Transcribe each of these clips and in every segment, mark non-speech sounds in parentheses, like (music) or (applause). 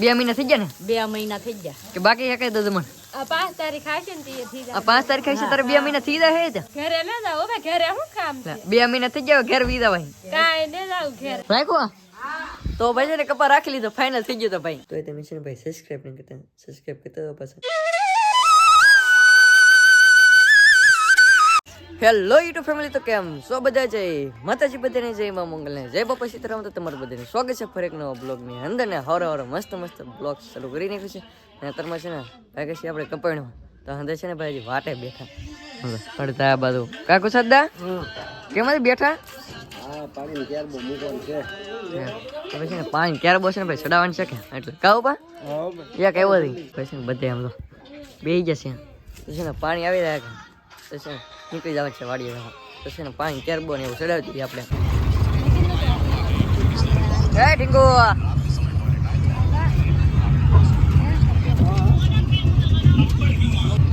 બે મહિના થઈ ગયા ને? બે મહિના થઈ ગયા. કે બાકી છે કઈ દો મને આ પાંચ તારીખ આવશે ને તે થઈ આ પાંચ તારીખ હશે તારે બે મહિના થઈ જાય છે ઘરે ન જાવ હવે ઘરે શું કામ છે? બે મહિના થઈ ગયા ઘેર વીધા ભાઈ કાંઈ ન જાવ ઘરે. રાખો તો ભાઈ છે ને કપા રાખી લીધો ફાઇનલ થઈ ગયો તો ભાઈ. તો તમે છે ભાઈ સબસ્ક્રાઇબ નહીં કરતા સબસ્ક્રાઇબ કરતા પાછા. હેલો યુટ્યુબ ફેમિલી તો કેમ સો બધા? જય માતાજી બધાને જય માં મંગલ ને જય બાપા સીતારામ. તો તમારું બધાને સ્વાગત છે ફરી એક નવા બ્લોગની અંદર. ને હરો હરો મસ્ત મસ્ત બ્લોગ શરૂ કરી નાખ્યું છે. અને અત્યારમાં છે ને ભાઈ છે આપણે કપાણું તો અંદર છે ને ભાઈ વાટે બેઠા. પડતા આ બાજુ. કાકુ સદ્દા કેમ બેઠા? પછી પાણી ક્યારે બોસે ને ભાઈ ચડાવવાનું છે કે? એટલે કાવ પા એક આવ્યો હતી પછી બધા આમ તો બે જશે. તો છે ને પાણી આવી રહ્યા છે નીકળી જવાનું છે વાડીએ તો છે ને પાણી ક્યારે બોને એવું ચડાવી દઈએ આપણે. હે ઢીંગુ!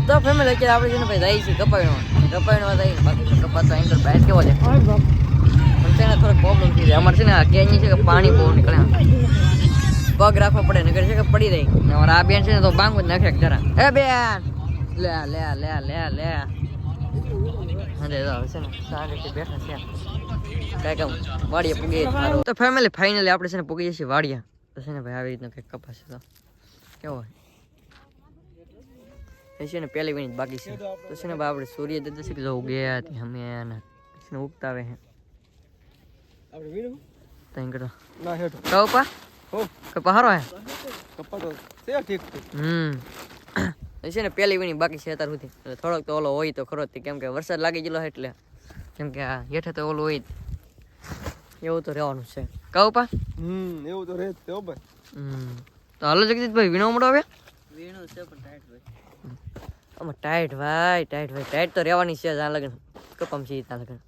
તો ફેમિલી અત્યારે આપણે છે ને ભાઈ જાય છે કપાવીમાં કપાવીમાં જાય બાકી તો કપા તો એન્કર બહાર કેવો છે? પણ છે ને થોડોક પ્રોબ્લેમ થઈ જાય અમારે છે ને આ કેની છે કે પાણી બહુ નીકળે પગ રાખવો પડે નકર છે કે પડી રહી ને અમારા આ બેન છે ને તો બાંગુ જ નાખે જરા એ બેન! લે લે લે લે લે અરે તો હવે છે ને શાંતિથી બેઠા છે. કાંઈ કામ વાડીએ પૂગી સારું તો ફેમિલી ફાઇનલી આપણે છે ને પૂગી જઈએ વાડિયા તો છે ને ભાઈ આવી રીતનું કંઈક કપાસ છે તો. કેવો હોય એ છે ને પહેલી મિનિટ બાકી છે. તો છે ને ભાઈ આપણે સૂર્ય દાદા છે કે જો ઉગ્યા હતી અમે એના છે ને ઉગતા આવે છે ત્યાં કરો કહો પા કપા હારો હે હમ. એ છે ને પહેલી વીણી બાકી છે અત્યાર સુધી. થોડોક તો ઓલો હોય તો ખરો જ કેમ કે વરસાદ લાગી ગયેલો એટલે. કેમ કે આ હેઠે તો ઓલું હોય જ. એવું તો રહેવાનું છે. કહું પા હમ એવું તો રહે જ ભાઈ. હમ. તો હાલો જગદીશભાઈ વીણો મળો હવે વીણો છે પણ ટાઈટ ભાઈ આમાં ટાઈટ ભાઈ ટાઈટ ભાઈ. ટાઈટ તો રહેવાની છે જ લગ્ન લગન. કપમ છે ત્યાં લગન.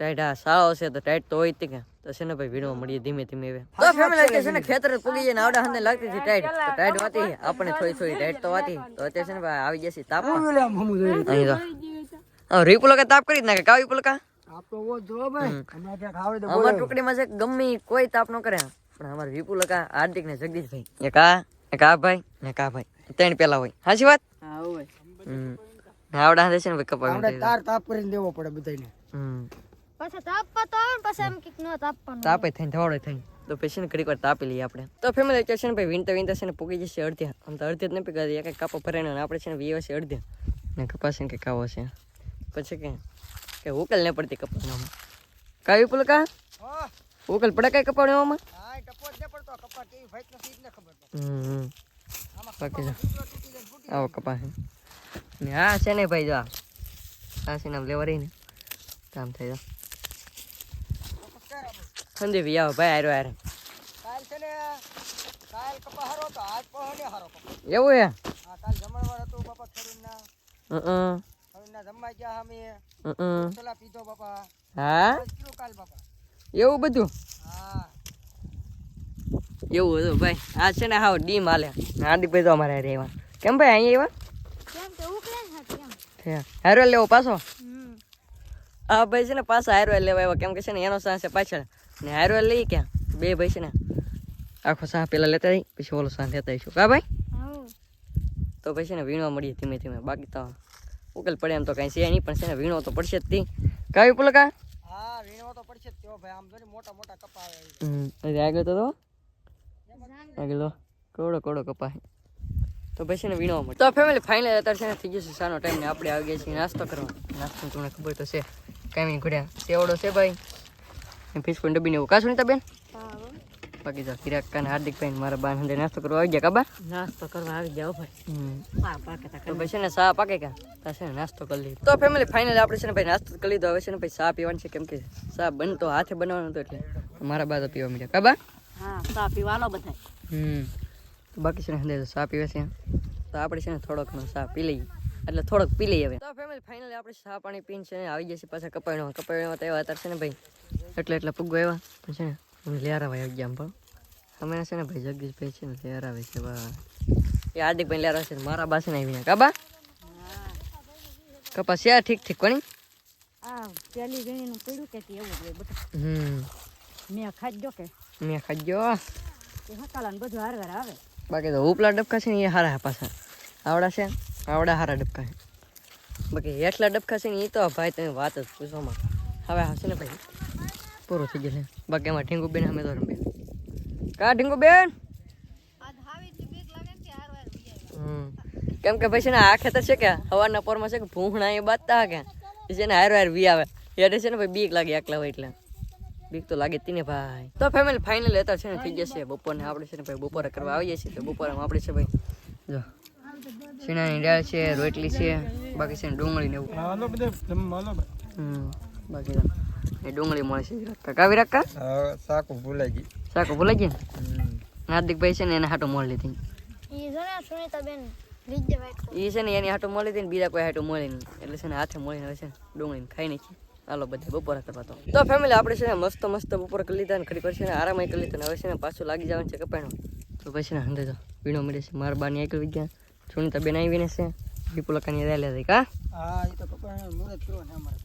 ટાઈટ આ સારો છે તો ટાઈટ તો હોય જ કે. તો છે ને ભાઈ વીણવા મળીએ ધીમે ધીમે હવે. તો ફેમિલી અત્યારે છે ને ખેતર પૂગી જાય આવડા હંદે લાગતી હતી ટાઈટ. તો ટાઈટ વાતી આપણે થોડી થોડી ટાઈટ તો વાતી. તો અત્યારે છે ને ભાઈ આવી જશે તાપ અહીં તો હા રીપુલો કે તાપ કરી જ નાખે. કાવી પુલકા અમાર ટુકડીમાં છે ગમે ઈ કોઈ તાપ ન કરે. પણ અમાર વિપુલ કા હાર્દિક ને જગદીશભાઈ એક આ એક આ ભાઈ ને એક ભાઈ. ત્રણ પેલા હોય. હાચી વાત? હા હોય. આવડા છે ને ભાઈ કપાવી તાર તાપ કરીને દેવો પડે બધાને હમ. પાછા તાપવા તો આવે પછી એમ કંઈક ન તાપવાનું તાપે થઈને ધવાડે થઈને. તો પછી ને ઘડીક વાર તાપી લઈએ આપણે. તો ફેમિલી છે ને ભાઈ વિનતા વિનતા છે ને પૂગી જશે અડધ્યા આમ તો અડધ્યા જ નથી કરી એક એક કાપો ભરાય ને આપણે છે ને વીએ છે અડધ્યા ને કપાસ ને કે કાવો છે. પછી કે કે ઉકલ ને પડતી કપાસમાં કાવી પુલકા? કા ઉકલ પડે કઈ કપાવણી આમાં? આવો કપા ને હા છે ને ભાઈ જો આ. આ છે ને આમ લેવા રહી ને કામ થઈ જાય સંદીપ આવો ભાઈ આરો આરો કાલ છે ને કાલ કપા હારો તો આજ ને હારો કપા. એવું હે હા કાલ જમણવાર હતું બાપા ખેડૂતના હં ખેડૂતના જમવા ગયા અમે. હમ ચલા પીધો બાપા. હા? કીધું કાલ બાપા. એવું બધું? હા. એવું હતું ભાઈ. આ છે ને હાવ ડીમ હાલે. હાર્દિકભાઈ તો અમારે રહેવા કેમ ભાઈ અહીંયા કેમ કે ઉકળે ને હાથી એમ. હેરો લેવો પાછો? હમ. આ ભાઈ છે ને પાછા હારવેલ લેવા આવ્યો. કેમ કે છે ને એનો સાંસે છે પાછળ. ને હારો લઈ ક્યાં? બે ભાઈ છે ને. આખો સાહ પેલા લેતા જઈ પછી ઓલો સાહ લેતા આવીશું. કા ભાઈ? તો પછી ને વીણવા મળીએ ધીમે ધીમે. બાકી તો ઉકેલ પડે એમ તો કાંઈ છે નહીં પણ છે ને વીણવો તો પડશે જ તી. કાવી પુલકા? હા વીણવો તો પડશે જ તેઓ ભાઈ. આમ જો મોટા મોટા કપા આવે આગળ તો તો? આગળ કોડો કોડો કપા તો પછી ને વીણવા મળે તો ફેમિલી ફાઇનલ અત્યારે છે ને થઈ જશે સાનો ટાઈમ ને આપણે આવી ગયા છીએ નાસ્તો કરવા. નાસ્તો તમને ખબર તો છે. કાંઈ ઘડ્યા સેવડો છે ભાઈ? ફીસ પણ ડબ્બી ને એવું કાશું નહીં બેન બાકી તો કિરાક કાન હાર્દિક ભાઈ મારા બાન હંદે નાસ્તો કરવા આવી ગયા કાબા નાસ્તો કરવા આવી ગયા ભાઈ. હમ. હા પાકે તો પછી ને સા પાકે કા? તા છે ને નાસ્તો કરી લીધો. તો ફેમિલી ફાઇનલી આપણે છે ને ભાઈ નાસ્તો કરી લીધો. હવે છે ને ભાઈ સા પીવાની છે કેમ કે ચા બનતો હાથે બનાવવાનો હતો એટલે મારા બા તો પીવા મળ્યા કાબા હા સા પીવાનો બધા હમ. બાકી છે ને હંદે તો ચા પીવે છે. તો આપણે છે ને થોડોક સા ચા પી લઈએ. એટલે થોડોક પી લઈએ હવે. તો ફેમિલી ફાઇનલી આપણે સા પાણી પીને છે ને આવી જશે પાછા કપાયણો કપાયણો તો એવા અત્યારે છે ને ભાઈ એટલે એટલે પૂગવા આવ્યા. પણ છે ને હું લેર આવી ગયા પણ અમે છે ને ભાઈ જગદીશભાઈ છે ને લેર આવે છે બા. એ હાર્દિકભાઈ લેર છે મારા બા આવી ને કાબા કપાસ છે ઠીક ઠીક કોની? પેલી વીણીનું પડ્યું કે એવું જ બધું હમ. મેં ખાધ્યો કે. મેં ને બધું હારવાર આવે. બાકી તો ઉપલા ડબકા છે ને એ હારા પાછા. આવડા છે? આવડા હારા ડબકા છે. બાકી એટલા ડબકા છે ને એ તો ભાઈ તમે વાત જ પૂછવામાં હવે હશે ને ભાઈ પૂરું થઈ ગયું બાકી એમાં ઢીંગુ બેન અમે તો રમે કા ઢીંગુ બેન? હમ. કેમ કે ભાઈ છે ને આ ખેતર છે કે હવારના પોરમાં છે કે ભૂંગણા એ બાજતા કે? છે ને હાર વાર વી આવે. એટલે છે ને ભાઈ બીક લાગે એકલા હોય એટલે. બીક તો લાગે તી ને ભાઈ. તો ફેમિલી ફાઇનલ લેતા છે ને થઈ જશે. બપોરને આપણે છે ને ભાઈ બપોરે કરવા આવીએ છીએ તો બપોરે આપણે છે ભાઈ જો. શીણાની દાળ છે રોટલી છે બાકી છે ને ડુંગળી ને એવું. હાલો હમ. બાકી એ ડુંગળી મળે છે કાકા કાવી રાખા સાકુ ભૂલાઈ ગઈ. શાકો ભૂલાઈ ગયા ને હાર્દિકભાઈ છે ને એને હાટો મોડ લીધી ઈ જો ને સુનીતાબેન એ છે ને એની હાટો મળી હતી ને બીજા કોઈ હાટો મળી નહીં. એટલે છે ને હાથે મળીને હવે છે ને ડુંગળીને ખાઈ નાખી. હાલો બધા બપોરા કરવા તો. તો ફેમિલી આપણે છે ને મસ્ત મસ્ત બપોર કરી લીધા ને ઘડી પર છે ને આરામ કરી લીધા ને હવે છે ને પાછું લાગી જવાનું છે કપાણું તો પછી ને હંધે તો વીણો મળે છે. મારા બાની એકલ વિજ્ઞાન સુનિતા બેન આવીને છે. વિપુલકાની રેલા હતી કા? હા એ તો કપાણ મુરત કરો ને અમારે.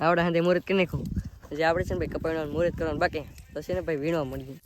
આવડા હાથે મુહૂર્ત કરી નાખું. પછી આપણે છે ને ભાઈ કપાણવાનું મુહૂર્ત કરવાનું બાકી. તો છે ને ભાઈ વીણવા મળીએ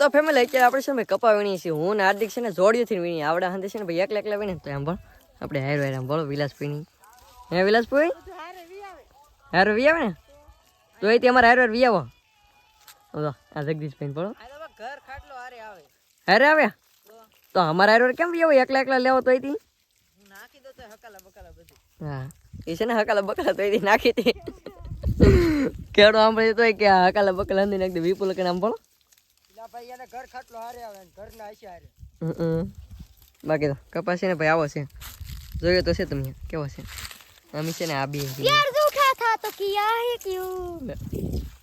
તો ફેમિલી અત્યારે આપણે છે ને કપા વીણી છીએ. હું ને હાર્દિક છે ને જોડિયોથી વીણી. આવડા હાંધે છે ને ભાઈ એકલા એકલા વીણી. તો એમ પણ આપણે હેર વાયર આમ વિલાસ પીણી હે વિલાસભાઈ હેર વી આવે ને? તો એ અમારે હેર વાર વી આવો. ઓલો, આ જગદીશ બોલો. ઘર ખાટલો હારે આવે? આવ્યા તો અમારા હેર કેમ વી આવો? એકલા એકલા લેવો તો એથી તો? હા. એ છે ને હકાલા બકલા તો એથી નાખી હતી કેડો સાંભળી તો કે હકાલા બકલા નાખી દે વિપુલ કે નામ બોલો. અહીંયાને ઘર ખાટલો હારે આવે ને ઘરના હશે હારે બાકી તો કપાસી ને ભાઈ આવો છે જોયો તો છે તમને કેવો છે અમી છે ને આ બી યાર દુખા થા તો કિયા હે ક્યું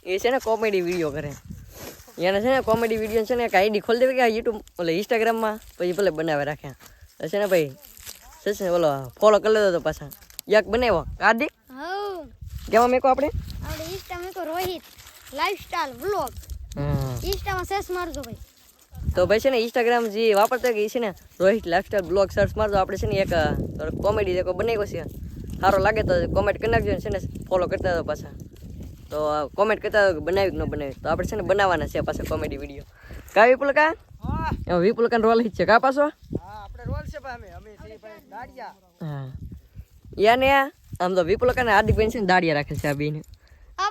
એ છે ને કોમેડી વિડિયો કરે એને છે ને કોમેડી વિડિયો છે ને એક આઈડી ખોલી દેવી કે યુટ્યુબ ઓલે ઇન્સ્ટાગ્રામમાં પછી ભલે બનાવે રાખ્યા છે ને ભાઈ સચ ને બોલો ફોલો કરી લેતો તો પાછા યાક બનાવ્યો કાર્દિક કેવા મેકો આપણે આપણે ઇન્સ્ટા મેકો રોહિત લાઈફસ્ટાઈલ વ્લોગ ઇન્સ્ટામાં સર્ચ મારજો ભાઈ. તો ભાઈ છે ને ઇન્સ્ટાગ્રામ જે વાપરતા કે છે ને રોહિત લાઇફસ્ટાઈલ બ્લોગ સર્ચ મારજો. આપણે છે ને એક કોમેડી જેકો બનાવ્યો છે. સારો લાગે તો કોમેન્ટ કરી નાખજો છે ને ફોલો કરતા હતો પાછા. તો કોમેન્ટ કરતા હતો કે ન બનાવ્યું? તો આપણે છે ને બનાવવાના છે પાછા કોમેડી વીડિયો કા વિપુલકા? હા. એમાં વિપુલકાનો રોલ છે. કા પાછો? હા આપણે રોલ છે ભાઈ અમે. અમે ભાઈ દાડિયા. હા. યાને આમ તો વિપુલકાને હાર્દિક બેન છે ને દાડિયા રાખે છે આ બેને.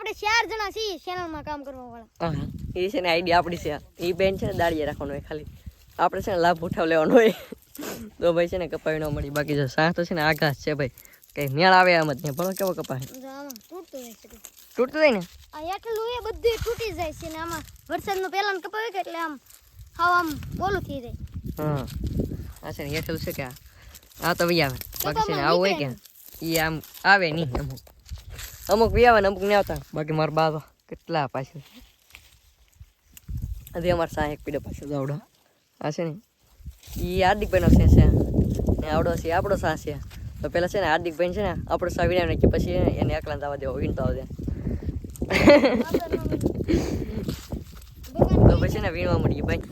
આપણે ચાર જણા છીએ ચેનલમાં કામ કરવા વાળા. હા એ છે ને આઈડિયા આપણી છે. એ બેન છે ને રાખવાનું હોય ખાલી. આપણે છે ને લાભ ઉઠાવ લેવાનો હોય. તો ભાઈ છે ને કપાઈ ન મળી. બાકી જો સાહ તો છે ને આઘાત છે ભાઈ. કઈ મેળ આવે આમ જ નહીં. ભણો કેવો કપાય? તૂટતું જાય ને? આ એટલું એ બધું તૂટી જાય છે ને આમાં વરસાદનું પહેલાં કપાવે કે એટલે આમ હાવ આમ બોલું થઈ જાય. હા. આ છે ને એટલું છે કે આ? આ તો ભાઈ આવે. બાકી છે ને આવું હોય કે એ આમ આવે નહીં અમુક. અમુક વી ને અમુક નહીં આવતા. બાકી મારા બાબા કેટલા પાછળ. હજી અમારે સાહેબ એક પીડે પાછળ આવડો. આ છે ને એ હાર્દિકભાઈનો છે છે. ને આવડો છે આપણો સાહ છે. તો પેલા છે ને હાર્દિકભાઈ છે ને આપણો સાહ વિનાય નાખીએ પછી એને એકલા જવા દેવો વીણતો આવજે. (laughs) તો પછી ને વીણવા મળીએ ભાઈ.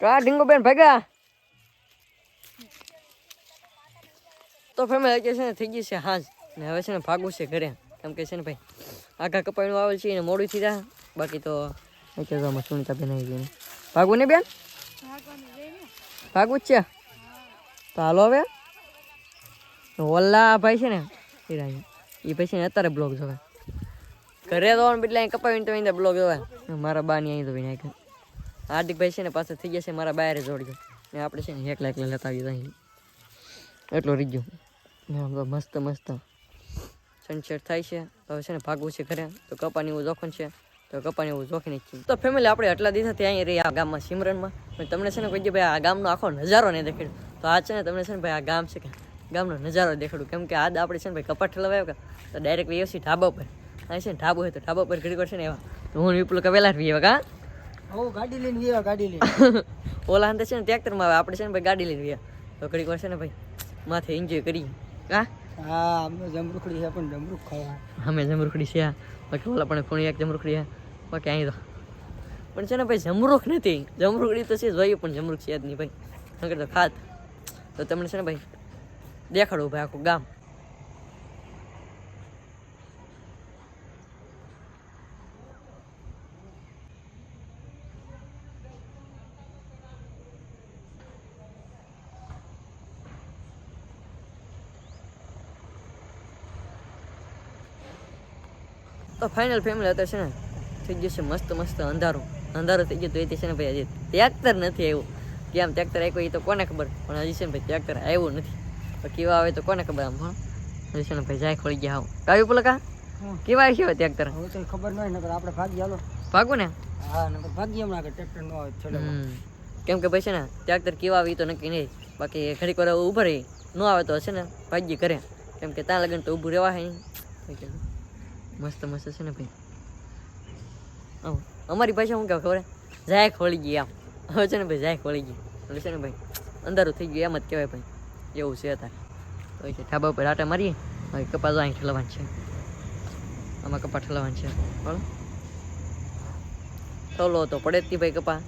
કા ઢીંગો બેન ભાગ્યા તો ફેમિલી કે છે ને થઈ ગઈ છે હાજ. ને હવે છે ને ભાગવું છે ઘરે. કેમ કે છે ને ભાઈ આખા કપાઈનું આવે છે ને મોડું થઈ જાય. બાકી તો તો સુનિતા બેન આવી ગઈ ભાગવું ને બેન? ભાગવું છે? તો હાલો હવે. ઓલા ભાઈ છે ને, એ ભાઈ છે ને અત્યારે બ્લોગ જોવે. ઘરે તો એટલે કપાવીને તો બ્લોગ જોવે. મારા બાની અહીં તો વિના નાખ્યો હાર્દિકભાઈ છે ને પાછા થઈ ગયા છે, મારા બાયરે જોડ્યો ને આપણે છે ને એકલા એકલા લેતા આવીએ અહીં. એટલો રીજો ગયો. મસ્ત મસ્ત સનસેટ થાય છે. હવે છે ને ભાગવું છે ઘરે. તો કપાની એવું જોખમ છે. તો કપાની એવું જોખી છે. તો ફેમિલી આપણે આટલા દિવસથી અહીં રહી આ ગામમાં સિમરનમાં પણ તમને છે ને કોઈ ભાઈ આ ગામનો આખો નજારો નહીં દેખાડ્યો. તો આ છે ને તમને છે ને ભાઈ આ ગામ છે કે ગામનો નજારો દેખાડું કેમ કે આજ આપણે છે ને ભાઈ કપાટ ઠલવાયો કે તો ડાયરેક્ટ વ્યવસ્થિત ઢાબા પર અહીં છે ને ઢાબો હોય તો ઢાબા પર ઘડી છે ને એવા. તો હું વિપુલ કવેલા જ વીએ કા હું ગાડી લઈને ગયા ગાડી લઈને. (laughs) ઓલા અંદર છે ને ટ્રેક્ટરમાં આવે આપણે છે ને ભાઈ ગાડી લઈને ગયા. તો ઘડીક વાર છે ને ભાઈ માથે એન્જોય કરી. હા? હા અમે જમરૂખડી છે પણ જમરૂખ ખાવા. અમે જમરૂખડી છે બાકી ઓલા પણ ખૂણી એક જમરૂખડી છે બાકી અહીં તો. પણ છે ને ભાઈ જમરૂખ નથી. જમરૂખડી તો છે જોઈએ પણ જમરૂખ છે જ નહીં ભાઈ. નકર તો ખાત. તો તમને છે ને ભાઈ દેખાડું ભાઈ આખું ગામ. તો ફાઇનલ ફેમિલી અત્યારે છે ને થઈ ગયું છે મસ્ત મસ્ત અંધારું. અંધારું થઈ ગયું તો એ છે ને ભાઈ હજી ટ્રેક્ટર નથી આવ્યું. કે આમ ટ્રેક્ટર આવ્યું એ તો કોને ખબર? પણ હજી છે ને ભાઈ ટ્રેક્ટર આવ્યું નથી. તો કેવા આવે તો કોને ખબર આમ પણ હજી છે ને ભાઈ જાય ખોલી ગયા આવું. કાવ્યું પુલકા હમ. કેવા છે ટ્રેક્ટર હવે તો ખબર નહીં નકર આપણે ભાગી હાલો. ભાગું ને? હા નકર ભાગી હમણાં આગળ ટ્રેક્ટર નો આવે છેલ્લે કેમ કે ભાઈ છે ને ટ્રેક્ટર કેવા આવી તો નક્કી નહીં. બાકી ઘડીક વાર ઊભા રહી. ન આવે તો છે ને ભાગ્ય કરે કેમ કે ત્યાં લગન તો ઊભું રહેવા હે મસ્ત મસ્ત છે ને ભાઈ. અમારી પાસે શું કહેવાય ખબર હે? જાય ખોલી ગઈ આમ. હવે છે ને ભાઈ જાય ખોલી ગઈ. એટલે છે ને ભાઈ અંધારું થઈ ગયું એમ જ કહેવાય ભાઈ. એવું છે અત્યારે. તો છે ઢાબા ઉપર આટા મારીએ. હવે કપાસ અહીં ઠલવાનું છે. આમાં કપા ઠલવાનું છે. બોલો ઠોલો તો પડે જ ભાઈ કપા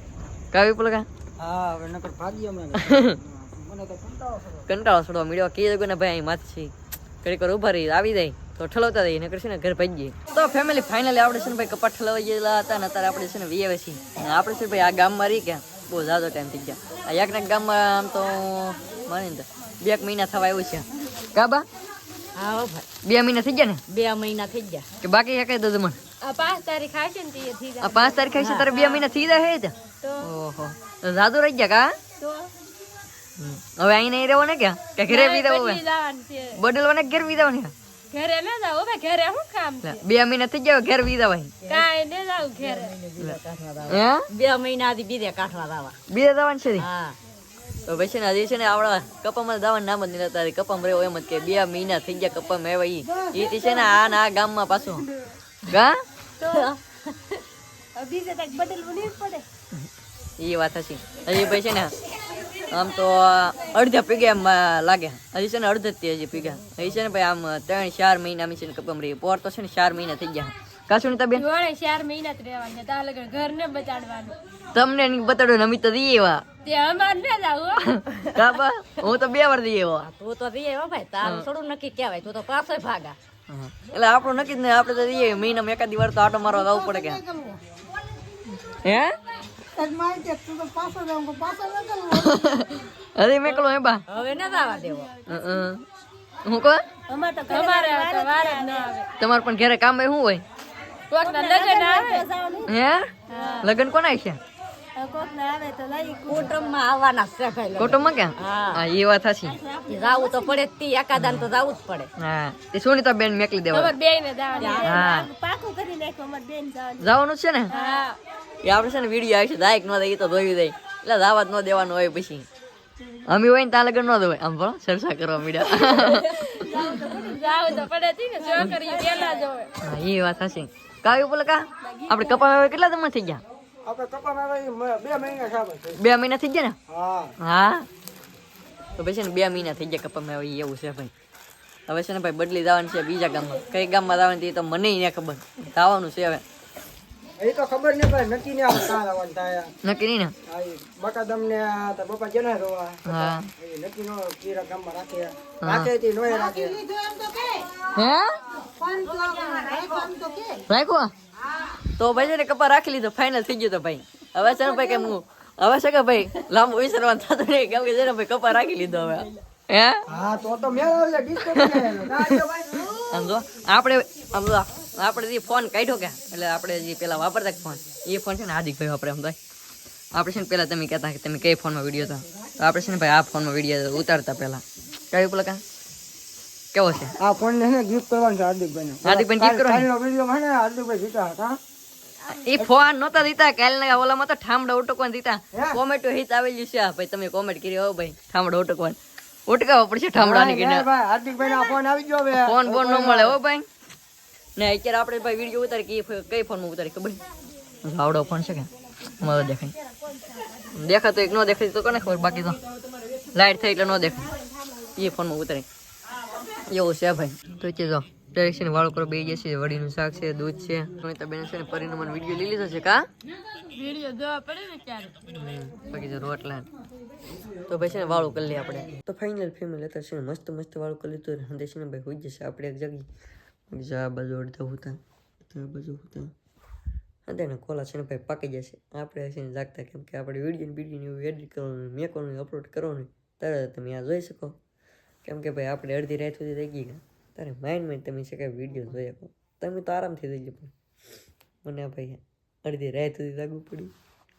કાવી પુલકા હા હવે નકર ભાગી હમણાં. (laughs) મને કંટાળો છોડવા મળ્યો કે ભાઈ અહીં માથે છે. ઘડીક વાર ઊભા રહી આવી જાય. તો ઠલવતા રહીએ નકર છે ને ઘર ભાગીએ તો ફેમિલી ફાઇનલી આપણે છે ને ભાઈ કપાટ ઠલવા ગયેલા હતા ને અત્યારે આપણે છે ને વીએ છીએ. અને આપણે છે ભાઈ આ ગામમાં રહી ગયા. બહુ ઝાઝો ટાઈમ થઈ ગયા. આ એકના ગામમાં આમ તો માની ને બે એક મહિના થવા આવ્યું છે. કાબા હા ભાઈ. બે મહિના થઈ ગયા ને? બે મહિના થઈ ગયા. કે બાકી એક દો મને આ પાંચ તારીખ આવશે ને તે થઈ આ પાંચ તારીખ આવી તારે બે મહિના થઈ જાય છે ઓહો. તો ઝાઝો રહી ગયા કા? હવે અહીં નહીં રહેવો ને ક્યાં? કે ઘરે બી દેવો હવે જવાનું છે. બદલવાને ઘેર બી દેવો ને ઘરે ન જાવ ભાઈ ઘરે શું કામ બે મહિના થઈ ગયા ઘેર વી ભાઈ કાઈ ન જાવ ઘેર. બે મહિના થી બીજે કાઠવા દાવા બીજા દાવાનું છે હા. તો પછી છે ને હજી છે ને આવડા કપામાં દાવાનું નામ જ નહીં લેતા કપામાં રહ્યો એમ જ કે બે મહિના થઈ ગયા કપામાં આવ્યા ઈ. ઈ થી છે ને આ ના આ ગામમાં પાછું. ગા તો બીજે તક બદલવું નહીં પડે? એ વાત હશે હજી ભાઈ છે ને આમ તો અડધા પીગ્યા એમ લાગે. હજી છે ને અડધા જ તે હજી પીગ્યા. હજી છે ને ભાઈ આમ ત્રણ ચાર મહિના છે ને કપમ રહી પોર તો છે ને ચાર મહિના થઈ ગયા. કાશું ને તબિયત ચાર મહિના જ રહેવાનું તાર લગન ઘર ને બચાડવાનું. તમને નહીં બતાડો ને અમે તો દઈએ એવા. તે અમાર ને જાવ કાબા હું તો બે વાર દઈએ એવા. તું તો રીએ એવા ભાઈ. તારું થોડું નક્કી કહેવાય. તું તો પાસે ભાગા. એટલે આપણું નક્કી જ નહીં. આપણે તો દઈએ મહિનામાં એકાદી વાર તો આટો મારવા જવું પડે કે. હે? (laughs) અરે મેં કહ્યું હે બા. હવે ન જવા દેવો. હં, કહો? અમાર તો અમારે તો વારે જ ન આવે. તમારે પણ ઘરે કામ હોય શું હોય? હે. લગ્ન કોના છે? કુટુંબમાં આવવાના છે ભાઈ કુટુંબમાં ક્યાં? હા. હા એ વાત હશે જાવું તો પડે તી એકાદાન તો જાવું જ પડે. હા તે સુનિતા બેન મેકલી દેવા. તમાર બેય હા. પાકું કરી નાખ્યું અમાર બેન જવાનું. જવાનું છે ને? હા. એ આપણે છે ને વીડિયો આવશે દાયક ન દે એ તો જોઈ દે એટલે દાવા જ ન દેવાનું હોય પછી. અમે હોય ને ત્યાં લગન ન દેવાય આમ ભણો ચર્ચા કરવા મીડ્યા. જાવું તો પડે તી ને છોકરી પેલા જ હોય. હા એ વાત હશે કાવ્યું બોલે કા આપણે કપા કેટલા તમે થઈ ગયા? બે મહિના થઈ. ગયા ને? હા. હા. તો પછી ને બે મહિના થઈ ગયા કપામાં આવી એવું છે ભાઈ. હવે છે ને ભાઈ બદલી જવાનું છે બીજા ગામમાં. કઈ ગામમાં જવાનું તે તો મને ન ખબર. જવાનું છે હવે. એ તો ખબર નહીં ભાઈ નક્કી નહીં આવે કાં આવવાનું થાય. નક્કી નહીં ને? હા ઈ બકાદમ ને આ તાર પપ્પા જેના રોવા હા નક્કી નો કીરા ગામમાં રાખે. રાખે તે નોય રાખે. હે? રાખો તો ભાઈ છે ને કપા રાખી લીધો ફાઇનલ થઈ ગયો તો ભાઈ. હવે છે ને ભાઈ કે હું હવે છે કે ભાઈ લાંબુ વિસરવાનું થતું નહીં કેમ કે છે ને ભાઈ કપા રાખી લીધો હવે. હે? હા તો તો મેળ આવે ડિસ્કો ભાઈ. આમ જો આપણે આમ આપણે જે ફોન કાઢ્યો કે એટલે આપણે જે પેલા વાપરતા ફોન એ ફોન છે ને હાર્દિકભાઈ વાપરે તો. આપણે છે ને પેલા તમે કહેતા કે તમે કઈ ફોનમાં વીડિયો હતા તો આપણે છે ને ભાઈ આ ફોનમાં વીડિયો ઉતારતા પેલા. કયું પેલા કા? કેવો છે? આ ફોન ને ગિફ્ટ કરવાનું છે હાર્દિકભાઈ વીડિયો માં હાર્દિકભાઈ જીતા હતા. એ ફોન નતા દીતા કાલના ઓલામાં તો ઠામડા ઉટકવાન દીતા? કોમેન્ટો હિત આવેલી છે. ભાઈ તમે કોમેન્ટ કરી હો ભાઈ ઠામડા ઉટકવાન. ઉટકાવવો પડશે ઠામડાની ની કિનારે. હાર્દિકભાઈ ના ફોન આવી ગયો હવે. ફોન ફોન ન મળે હો ભાઈ. ને અત્યારે આપણે ભાઈ વીડિયો ઉતારી કઈ ફોનમાં ઉતારી ખબર? આવડો ફોન છે કે? મારો દેખાય. દેખાતો એક ન દેખાય તો કોને ખબર? બાકી તો લાઈટ થઈ એટલે ન દેખાય. એ ફોનમાં ઉતારી એવું છે ભાઈ. તો છે જો. ડાયરેક્શન વાળો કરો બે જશે વડીનું શાક છે દૂધ છે. તો બેન છે ને પરીનો મને વીડિયો લઈ લીધો છે કા? વીડિયો જોવા પડે ને ક્યારે બાકી જો રોટલા તો ભાઈ છે ને વાળું કરી લઈએ આપણે. તો ફાઇનલ ફેમિલી હતા છે ને મસ્ત મસ્ત વાળું કરી લીધું. હંદે છે ને ભાઈ હોઈ જશે આપણે એક જગ્યાએ. બીજા આ બાજુ અડધા હોતા આ બાજુ હોતા હા ને કોલા છે ને ભાઈ પાકી જશે. આપણે છે ને જાગતા કેમ કે આપણે વીડિયો વીડિયો એવું એડિટ કરવાનું મેકવાનું અપલોડ કરવાનું તરત તમે આ જોઈ શકો. કેમ કે ભાઈ આપણે અડધી રાત સુધી થઈ ગઈ ગયા તારે માઇન્ડ માઇન્ડ તમે છે વીડિયો જોઈ શકો તમે તો આરામથી થઈ પણ. મને ભાઈ અડધી રાત સુધી લાગવું પડ્યું.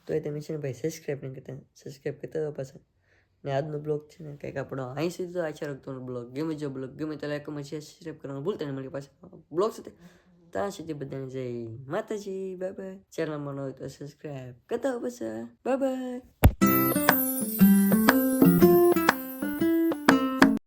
તો એ તમે છે ને ભાઈ સબસ્ક્રાઈબ નહીં કરતા. સબસ્ક્રાઈબ કરતા તો પાછા. ને આજનો બ્લોગ છે ને કંઈક આપણો અહીં સુધી આશા રાખતો બ્લોગ. ગમે જો બ્લોગ, ગમે તો લાઈક શેર સબસ્ક્રાઈબ કરવાનું ભૂલતા નહીં. મળી પાછા બ્લોગ સાથે ત્યાં સુધી બધાને જય માતાજી. બાય બાય ચેનલમાં ન હોય તો સબસ્ક્રાઈબ કરતા પાછા. Bye bye